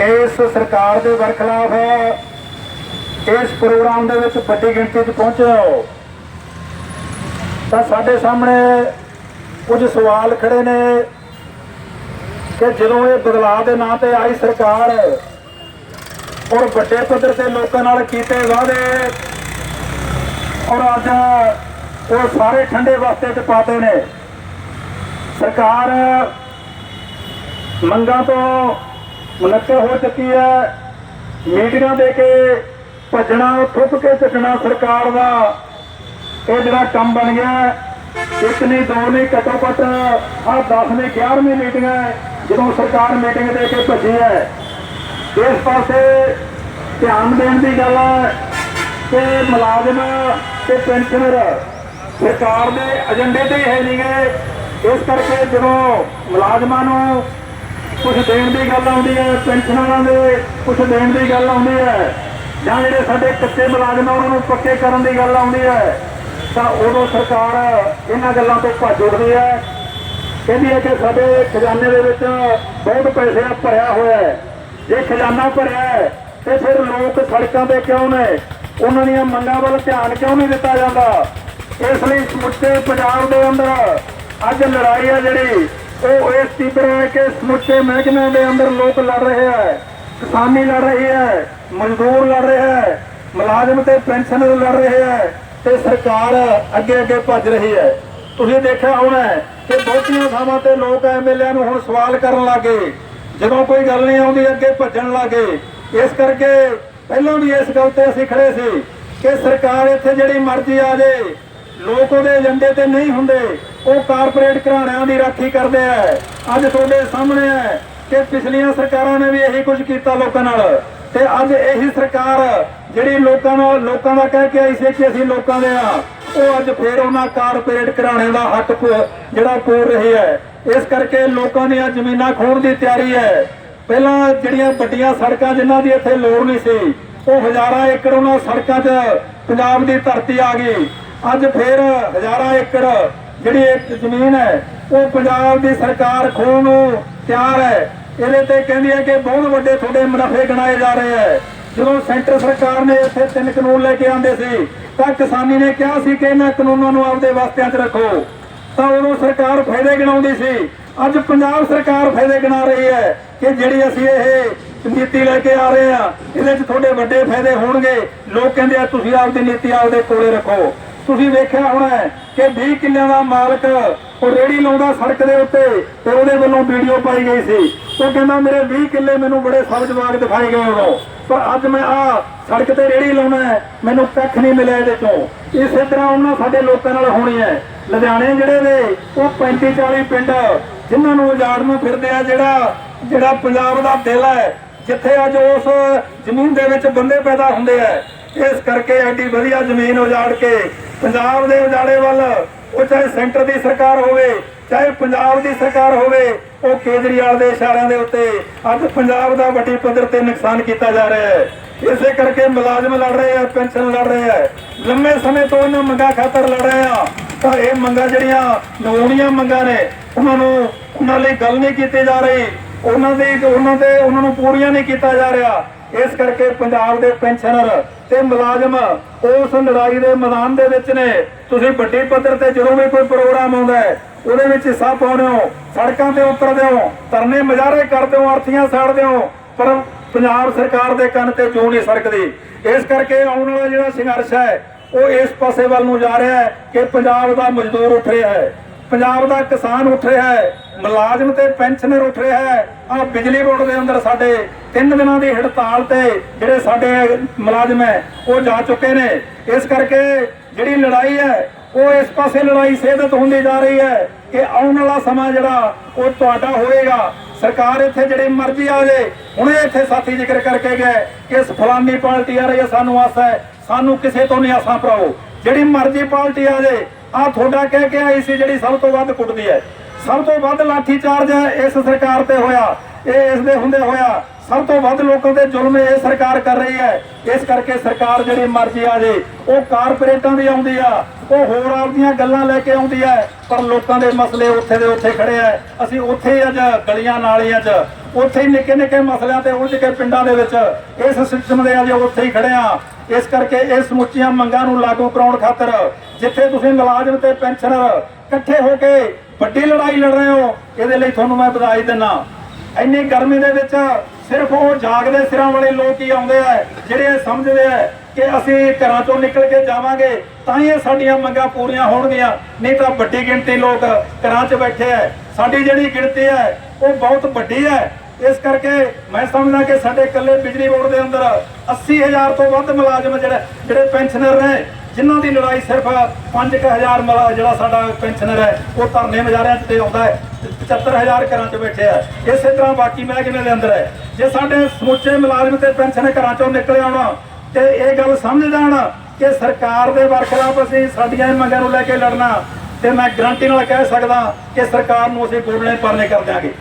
ਇਸ ਸਰਕਾਰ ਦੇ ਵਰਖਲਾਫ ਇਸ ਪ੍ਰੋਗਰਾਮ ਦੇ ਵਿੱਚ ਵੱਡੀ ਗਿਣਤੀ 'ਚ ਪਹੁੰਚੇ ਹੋ। ਤਾਂ ਸਾਡੇ ਸਾਹਮਣੇ ਕੁਝ ਸਵਾਲ ਖੜੇ ਨੇ ਕਿ ਜਦੋਂ ਇਹ ਬਦਲਾਅ ਦੇ ਨਾਂ ਤੇ ਆਈ ਸਰਕਾਰ ਔਰ ਵੱਡੇ ਪੱਧਰ ਤੇ ਲੋਕਾਂ ਨਾਲ ਕੀਤੇ ਵਾਅਦੇ ਔਰ ਅੱਜ ਉਹ ਸਾਰੇ ਠੰਡੇ ਵਾਸਤੇ ਚ ਪਾਤੇ ਨੇ। ਸਰਕਾਰ ਮੰਗਾਂ ਤੋਂ ਮੁਨੱਕਰ ਹੋ ਚੁੱਕੀ ਹੈ। ਮੀਟਿੰਗਾਂ ਦੇ ਕੇ ਭੱਜਣਾ ਥੁੱਪ ਕੇ ਚੱਟਣਾ ਸਰਕਾਰ ਦਾ, ਇਹ ਜਿਹੜਾ ਕੰਮ ਬਣ ਗਿਆ ਇੱਕ ਨਹੀਂ, ਦੋ ਨਹੀਂ, ਘੱਟੋ ਘੱਟ ਆ 10 ਨੇ 11ਵੀਂ ਮੀਟਿੰਗ ਹੈ, ਜਦੋਂ ਸਰਕਾਰ ਮੀਟਿੰਗ ਦੇ ਕੇ ਭੱਜੀ ਹੈ। ਇਸ ਪਾਸੇ ਧਿਆਨ ਦੇਣ ਦੀ ਗੱਲ ਹੈ ਕਿ ਮੁਲਾਜ਼ਮ ਤੇ ਪੈਨਸ਼ਨਰ ਸਰਕਾਰ ਦੇ ਏਜੰਡੇ ਤੇ ਹੀ ਹੈ ਨਹੀਂਗੇ ਇਸ ਕਰਕੇ ਜਦੋਂ ਮੁਲਾਜ਼ਮਾਂ ਨੂੰ ਕੁਝ ਦੇਣ ਦੀ ਗੱਲ ਆਉਂਦੀ ਹੈ ਪੈਨਸ਼ਨਰਾਂ ਦੇ ਕੁਝ ਦੇਣ ਦੀ ਗੱਲ ਆਉਂਦੀ ਹੈ ਜਾਂ ਜਿਹੜੇ ਸਾਡੇ ਕੱਚੇ ਮੁਲਾਜ਼ਮ ਆ, ਉਹਨਾਂ ਨੂੰ ਪੱਕੇ ਕਰਨ ਦੀ ਗੱਲ ਆਉਂਦੀ ਹੈ, ਤਾਂ ਉਦੋਂ ਸਰਕਾਰ ਇਹਨਾਂ ਗੱਲਾਂ ਤੋਂ ਭੱਜ ਉੱਠਦੀ ਹੈ। ਕਹਿੰਦੀ ਹੈ ਕਿ ਸਾਡੇ ਖਜ਼ਾਨੇ ਦੇ ਵਿੱਚ ਬਹੁਤ ਪੈਸੇ ਭਰਿਆ ਹੋਇਆ ਹੈ। ਜੇ ਖਜ਼ਾਨਾ ਭਰਿਆ ਹੈ, ਤੇ ਫਿਰ ਲੋਕ ਸੜਕਾਂ ਤੇ ਕਿਉਂ ਨੇ? ਉਹਨਾਂ ਦੀਆਂ ਮੰਗਾਂ ਵੱਲ ਧਿਆਨ ਕਿਉਂ ਨਹੀਂ ਦਿੱਤਾ ਜਾਂਦਾ? ਇਸ ਲਈ ਸਮੁੱਚੇ ਪੰਜਾਬ ਦੇ ਅੰਦਰ ਅੱਜ ਲੜਾਈ ਹੈ ਜਿਹੜੀ ਉਹ ਇਸ ਤੀਬਰ ਹੈ ਸਮੁੱਚੇ ਮਹਿਕਮਿਆਂ ਦੇ ਅੰਦਰ ਲੋਕ ਲੜ ਰਹੇ ਹੈ, ਕਿਸਾਨੀ ਲੜ ਰਹੀ ਹੈ, ਮਜ਼ਦੂਰ ਲੜ ਰਿਹਾ ਹੈ, ਮੁਲਾਜ਼ਮ ਤੇ ਪੈਨਸ਼ਨਰ ਲੜ ਰਹੇ ਹੈ ਤੇ ਸਰਕਾਰ ਅੱਗੇ ਅੱਗੇ ਭੱਜ ਰਹੀ ਹੈ। ਤੁਸੀਂ ਦੇਖਿਆ ਹੋਣਾ ਕਿ ਬਹੁਤੀਆਂ ਥਾਵਾਂ ਤੇ ਲੋਕ ਐਮਐਲਏ ਨੂੰ ਹੁਣ ਸਵਾਲ ਕਰਨ ਲੱਗੇ। ਜਦੋਂ ਕੋਈ ਗੱਲ ਨਹੀਂ ਆਉਂਦੀ, ਅੱਗੇ ਭੱਜਣ ਲੱਗੇ। ਇਸ ਕਰਕੇ ਪਹਿਲਾਂ ਵੀ ਇਸ ਗੱਲ ਤੇ ਅਸੀਂ ਖੜੇ ਸੀ ਕਿ ਸਰਕਾਰ ਇੱਥੇ ਜਿਹੜੀ ਮਰਜ਼ੀ ਆ ਜੇ ਲੋਕ ਉਹਦੇ ਏਜੰਡੇ ਤੇ ਨਹੀਂ ਹੁੰਦੇ। ਉਹ ਕਾਰਪੋਰੇਟ ਘਰਾਣਿਆਂ ਦੀ ਰਾਖੀ ਕਰਦੇ ਆ। ਅੱਜ ਤੁਹਾਡੇ ਸਾਹਮਣੇ ਹੈ ਕਿ ਪਿਛਲੀਆਂ ਸਰਕਾਰਾਂ ਨੇ ਵੀ ਇਹੀ ਕੁਝ ਕੀਤਾ ਲੋਕਾਂ ਨਾਲ। ਤੇ ਅੱਜ ਇਹੀ ਸਰਕਾਰ ਜਿਹੜੀ ਲੋਕਾਂ ਨਾਲ ਲੋਕਾਂ ਦਾ ਕਹਿ ਕੇ ਆਈ ਸੀ ਕਿ ਅਸੀਂ ਲੋਕਾਂ ਦੇ ਆ, ਉਹ ਅੱਜ ਫੇਰ ਉਹਨਾਂ ਕਾਰਪੋਰੇਟ ਘਰਾਣੇ ਦਾ ਹੱਕ ਜਿਹੜਾ ਪੂਰ ਰਹੀ ਹੈ। ਇਸ ਕਰਕੇ ਲੋਕਾਂ ਦੀਆਂ ਜ਼ਮੀਨਾਂ ਖੋਣ ਦੀ ਤਿਆਰੀ ਹੈ। ਪਹਿਲਾਂ ਜਿਹੜੀਆਂ ਵੱਡੀਆਂ ਸੜਕਾਂ ਜਿਨ੍ਹਾਂ ਦੀ ਇੱਥੇ ਲੋੜ ਨਹੀਂ ਸੀ, ਉਹ ਹਜ਼ਾਰਾਂ ਏਕੜ ਉਹਨਾਂ ਸੜਕਾਂ 'ਚ ਪੰਜਾਬ ਦੀ ਧਰਤੀ ਆ ਗਈ। ਅੱਜ ਫੇਰ ਹਜ਼ਾਰਾਂ ਏਕੜ ਜਿਹੜੀ ਇੱਕ ਜ਼ਮੀਨ ਹੈ, ਉਹ ਪੰਜਾਬ ਦੀ ਸਰਕਾਰ ਖੋਣ ਨੂੰ ਤਿਆਰ ਹੈ। ਇਹਦੇ ਤੇ ਕਹਿੰਦੀ ਹੈ ਕਿ ਬਹੁਤ ਵੱਡੇ ਤੁਹਾਡੇ ਮੁਨਾਫੇ ਗਣਾਏ ਜਾ ਰਹੇ ਹੈ। ਜਦੋਂ ਸੈਂਟਰ ਸਰਕਾਰ ਨੇ ਇੱਥੇ ਤਿੰਨ ਕਾਨੂੰਨ ਲੈ ਕੇ ਆਂਦੇ ਸੀ, ਤਾਂ ਕਿਸਾਨੀ ਨੇ ਕਿਹਾ ਸੀ ਕਿ ਇਹਨਾਂ ਕਾਨੂੰਨਾਂ ਨੂੰ ਆਪਦੇ ਵਾਸਤਿਆਂ 'ਚ ਰੱਖੋ। ਤਾਂ ਉਦੋਂ ਸਰਕਾਰ ਫਾਇਦੇ ਗਿਣਾਉਂਦੀ ਸੀ। ਅੱਜ ਪੰਜਾਬ ਸਰਕਾਰ ਫਾਇਦੇ ਗਿਣਾ ਰਹੀ ਹੈ ਕਿ ਜਿਹੜੀ ਅਸੀਂ ਇਹ ਨੀਤੀ ਲੈ ਕੇ ਆ ਰਹੇ ਆ ਇਹਦੇ 'ਚ ਤੁਹਾਡੇ ਵੱਡੇ ਫਾਇਦੇ ਹੋਣਗੇ। ਲੋਕ ਕਹਿੰਦੇ ਆ, ਤੁਸੀਂ ਆਪਦੀ ਨੀਤੀ ਆਪਦੇ ਕੋਲੇ ਰੱਖੋ। ਤੁਸੀਂ ਵੇਖਿਆ ਹੋਣਾ ਹੈ ਕਿ 20 ਕਿੱਲਿਆਂ ਦਾ ਮਾਲਕ ਉਹ ਰੇੜੀ ਲਾਉਂਦਾ ਸੜਕ ਦੇ ਉੱਤੇ ਤੇ ਉਹਦੇ ਵੱਲੋਂ ਵੀਡੀਓ ਪਾਈ ਗਈ ਸੀ। ਉਹ ਕਹਿੰਦਾ, ਮੇਰੇ 20 ਕਿੱਲੇ ਮੈਨੂੰ ਬੜੇ ਸਬਜ਼ ਦਿਖਾਏ ਗਏ ਉਦੋਂ। ਪਰ ਅੱਜ ਮੈਂ ਆ ਸੜਕ ਤੇ ਰੇੜੀ ਲਾਉਣਾ ਮੈਨੂੰ ਕੱਖ ਨਹੀਂ ਮਿਲਿਆ ਇਹਦੇ ਤੋਂ ਇਸੇ ਤਰ੍ਹਾਂ ਉਹਨਾਂ ਸਾਡੇ ਲੋਕਾਂ ਨਾਲ ਹੋਣੀ ਹੈ। ਲੁਧਿਆਣੇ ਜਿਹੜੇ ਨੇ, ਉਹ 35 40 ਪਿੰਡ ਜਿਨ੍ਹਾਂ ਨੂੰ ਉਜਾੜ ਨੂੰ ਫਿਰਦੇ ਆ, ਜਿਹੜਾ ਜਿਹੜਾ ਪੰਜਾਬ ਦਾ ਦਿਲ ਹੈ, ਜਿੱਥੇ ਅੱਜ ਉਸ ਜ਼ਮੀਨ ਦੇ ਵਿੱਚ ਬੰਦੇ ਪੈਦਾ ਹੁੰਦੇ ਆ। ਇਸ ਕਰਕੇ ਐਡੀ ਵਧੀਆ ਜ਼ਮੀਨ ਉਜਾੜ ਕੇ ਪੰਜਾਬ ਦੇ ਉਜਾੜੇ ਵੱਲ, ਉਹ ਚਾਹੇ ਸੈਂਟਰ ਦੀ ਸਰਕਾਰ ਹੋਵੇ, ਚਾਹੇ ਪੰਜਾਬ ਦੀ ਸਰਕਾਰ ਹੋਵੇ, ਉਹ ਕੇਜਰੀਵਾਲ ਦੇ ਇਸ਼ਾਰਿਆਂ ਦੇ ਉੱਤੇ ਅੱਜ ਪੰਜਾਬ ਦਾ ਵੱਡੀ ਪੱਧਰ ਤੇ ਨੁਕਸਾਨ ਕੀਤਾ ਜਾ ਰਿਹਾ ਹੈ। ਇਸੇ ਕਰਕੇ ਮੁਲਾਜ਼ਮ ਲੜ ਰਹੇ ਆ, ਪੈਨਸ਼ਨ ਲੜ ਰਹੇ ਆ। ਲੰਮੇ ਸਮੇਂ ਤੋਂ ਇਹਨਾਂ ਮੰਗਾਂ ਖਾਤਰ ਲੜ ਰਹੇ ਆ। ਤਾਂ ਇਹ ਮੰਗਾਂ ਜਿਹੜੀਆਂ ਨਵੂਣੀਆਂ ਮੰਗਾਂ ਨੇ, ਉਹਨਾਂ ਨੂੰ ਉਹਨਾਂ ਲਈ ਗੱਲ ਨਹੀਂ ਕੀਤੀ ਜਾ ਰਹੀ। ਉਹਨਾਂ ਦੇ, ਉਹਨਾਂ ਤੇ ਉਹਨਾਂ ਨੂੰ ਪੂਰੀਆਂ ਨਹੀਂ ਕੀਤਾ ਜਾ ਰਿਹਾ। ਇਸ ਕਰਕੇ ਪੰਜਾਬ ਦੇ ਪੈਨਸ਼ਨਰ ਤੇ ਮੁਲਾਜ਼ਮ ਉਸ ਲੜਾਈ ਦੇ ਮੈਦਾਨ ਦੇ ਵਿੱਚ ਨੇ। ਤੁਸੀਂ ਵੱਡੀ ਪੱਧਰ ਤੇ ਜਦੋਂ ਵੀ ਕੋਈ ਪ੍ਰੋਗਰਾਮ ਆਉਂਦਾ ਹੈ, ਉਹਦੇ ਵਿੱਚ ਹਿੱਸਾ ਪਾਉਂਦੇ ਹੋ, ਸੜਕਾਂ ਤੇ ਉਤਰਦੇ ਹੋ, ਧਰਨੇ ਮੁਜ਼ਾਹਰੇ ਕਰਦੇ ਹੋ ਅਰਥੀਆਂ ਸਾੜਦੇ ਹੋ, ਪਰ ਪੰਜਾਬ ਸਰਕਾਰ ਦੇ ਕੰਨ ਤੇ ਜੂ ਨਹੀਂ ਸਰਕਦੀ ਇਸ ਕਰਕੇ ਆਉਣ ਵਾਲਾ ਜਿਹੜਾ ਸੰਘਰਸ਼ ਹੈ, ਉਹ ਇਸ ਪਾਸੇ ਵੱਲ ਨੂੰ ਜਾ ਰਿਹਾ ਹੈ ਕਿ ਪੰਜਾਬ ਦਾ ਮਜ਼ਦੂਰ ਉੱਠ ਰਿਹਾ ਹੈ। ਪੰਜਾਬ ਦਾ ਕਿਸਾਨ ਉੱਠ ਰਿਹਾ ਹੈ, ਮੁਲਾਜ਼ਮ ਤੇ ਪੈਨਸ਼ਨਰ ਉੱਠ ਰਿਹਾ ਹੈ। ਆ ਬਿਜਲੀ ਬੋਰਡ ਦੇ ਅੰਦਰ ਸਾਡੇ ਤਿੰਨ ਦਿਨਾਂ ਦੀ ਹੜਤਾਲ ਤੇ ਜਿਹੜੇ ਸਾਡੇ ਮੁਲਾਜ਼ਮ ਹੈ, ਉਹ ਜਾ ਚੁੱਕੇ ਨੇ। ਇਸ ਕਰਕੇ ਜਿਹੜੀ ਲੜਾਈ ਹੈ, ਉਹ ਇਸ ਪਾਸੇ ਲੜਾਈ ਸਿਹਦਤ ਹੁੰਦੀ ਜਾ ਰਹੀ ਹੈ ਕਿ ਆਉਣ ਵਾਲਾ ਸਮਾਂ ਜਿਹੜਾ, ਉਹ ਤੁਹਾਡਾ ਹੋਏਗਾ ਸਰਕਾਰ ਇੱਥੇ ਜਿਹੜੀ ਮਰਜ਼ੀ ਆ ਜੇ ਹੁਣੇ ਇੱਥੇ ਸਾਥੀ ਜ਼ਿਕਰ ਕਰਕੇ ਗਏ ਕਿ ਇਸ ਫਲਾਨੀ ਪਾਰਟੀ ਆ ਰਹੀ ਹੈ, ਸਾਨੂੰ ਆਸ ਹੈ, ਸਾਨੂੰ ਕਿਸੇ ਤੋਂ ਨਹੀਂ ਆਸਾਂ ਭਰਾਓ। ਜਿਹੜੀ ਮਰਜ਼ੀ ਪਾਰਟੀ ਆ ਜੇ ਆ ਤੁਹਾਡਾ ਕਹਿ ਕੇ ਆਈ ਸੀ ਜਿਹੜੀ ਸਭ ਤੋਂ ਵੱਧ ਕੁੱਟਦੀ ਹੈ। ਸਭ ਤੋਂ ਵੱਧ ਲਾਠੀ ਚਾਰਜ ਇਸ ਸਰਕਾਰ ਤੇ ਹੋਇਆ। ਇਹ ਇਸ ਦੇ ਹੁੰਦੇ ਹੋਇਆ ਸਭ ਤੋਂ ਵੱਧ ਲੋਕਾਂ ਤੇ ਜ਼ੁਲਮ ਇਹ ਸਰਕਾਰ ਕਰ ਰਹੀ ਹੈ। ਇਸ ਕਰਕੇ ਸਰਕਾਰ ਜਿਹੜੀ ਮਰਜ਼ੀ ਆ ਜੇ, ਉਹ ਕਾਰਪੋਰੇਟਾਂ ਦੀ ਆਉਂਦੀ ਆ, ਉਹ ਹੋਰ ਆਪਦੀਆਂ ਗੱਲਾਂ ਲੈ ਕੇ ਆਉਂਦੀ ਹੈ ਪਰ ਲੋਕਾਂ ਦੇ ਮਸਲੇ ਉੱਥੇ ਦੇ ਉੱਥੇ ਖੜੇ ਆ। ਅਸੀਂ ਉੱਥੇ ਅੱਜ ਗਲੀਆਂ ਨਾਲੀਆਂ 'ਚ, ਉੱਥੇ ਹੀ ਨਿੱਕੇ ਨਿੱਕੇ ਮਸਲਿਆਂ ਤੇ ਉਲਝ ਕੇ ਪਿੰਡਾਂ ਦੇ ਵਿੱਚ ਇਸ ਸਿਸਟਮ ਦੇ ਅੱਜ ਉੱਥੇ ਹੀ ਖੜੇ ਆ। ਇਸ ਕਰਕੇ ਇਹ ਸਮੁੱਚੀਆਂ ਮੰਗਾਂ ਨੂੰ ਲਾਗੂ ਕਰਾਉਣ ਖਾਤਰ ਜਿੱਥੇ ਤੁਸੀਂ ਮੁਲਾਜ਼ਮ ਤੇ ਪੈਨਸ਼ਨਰ ਇਕੱਠੇ ਹੋ ਕੇ ਵੱਡੀ ਲੜਾਈ ਲੜ ਰਹੇ ਹੋ, ਇਹਦੇ ਲਈ ਤੁਹਾਨੂੰ ਮੈਂ ਵਧਾਈ ਦਿੰਦਾ। ਇੰਨੀ ਗਰਮੀ ਦੇ ਵਿੱਚ ਸਿਰਫ ਉਹ ਜਾਗਦੇ ਸਿਰਾਂ ਵਾਲੇ ਲੋਕ ਹੀ ਆਉਂਦੇ ਆ, ਜਿਹੜੇ ਸਮਝਦੇ ਆ ਕਿ ਅਸੀਂ ਘਰਾਂ ਚੋਂ ਨਿਕਲ ਕੇ ਜਾਵਾਂਗੇ, ਤਾਂ ਹੀ ਇਹ ਸਾਡੀਆਂ ਮੰਗਾਂ ਪੂਰੀਆਂ ਹੋਣਗੀਆਂ। ਨਹੀਂ ਤਾਂ ਵੱਡੀ ਗਿਣਤੀ ਲੋਕ ਘਰਾਂ 'ਚ ਬੈਠੇ ਆ। ਸਾਡੀ ਜਿਹੜੀ ਗਿਣਤੀ ਹੈ ਉਹ ਬਹੁਤ ਵੱਡੀ ਹੈ ਇਸ ਕਰਕੇ ਮੈਂ ਸਮਝਦਾ ਕਿ ਸਾਡੇ ਇਕੱਲੇ ਬਿਜਲੀ ਬੋਰਡ ਦੇ ਅੰਦਰ 80000 ਤੋਂ ਵੱਧ ਮੁਲਾਜ਼ਮ ਜਿਹੜੇ ਜਿਹੜੇ ਪੈਨਸ਼ਨਰ ਨੇ ਜਿਨ੍ਹਾਂ ਦੀ ਲੜਾਈ ਸਿਰਫ 5000 ਮਲਾ ਜਿਹੜਾ ਸਾਡਾ ਪੈਨਸ਼ਨਰ ਹੈ, ਉਹ ਧਰਨੇ ਮਜਾਰਿਆਂ 'ਚ ਤੇ ਆਉਂਦਾ ਹੈ 75000 ਘਰਾਂ 'ਚ ਬੈਠੇ ਆ। ਇਸੇ ਤਰ੍ਹਾਂ ਬਾਕੀ ਮਹਿਕਮੇ ਦੇ ਅੰਦਰ ਹੈ? ਜੇ ਸਾਡੇ ਸਮੁੱਚੇ ਮੁਲਾਜ਼ਮ ਤੇ ਪੈਨਸ਼ਨ ਘਰਾਂ 'ਚੋਂ ਨਿਕਲ ਆਉਣਾ, ਤੇ ਇਹ ਗੱਲ ਸਮਝ ਜਾਣ ਕਿ ਸਰਕਾਰ ਦੇ ਵਰਖਲਾਫ ਅਸੀਂ ਸਾਡੀਆਂ ਮੰਗਾਂ ਨੂੰ ਲੈ ਕੇ ਲੜਨਾ, ਤੇ ਮੈਂ ਗਰੰਟੀ ਨਾਲ ਕਹਿ ਸਕਦਾ ਕਿ ਸਰਕਾਰ ਨੂੰ ਅਸੀਂ ਬੋਲਣੇ ਪਰਨੇ ਕਰ ਦਿਆਂਗੇ।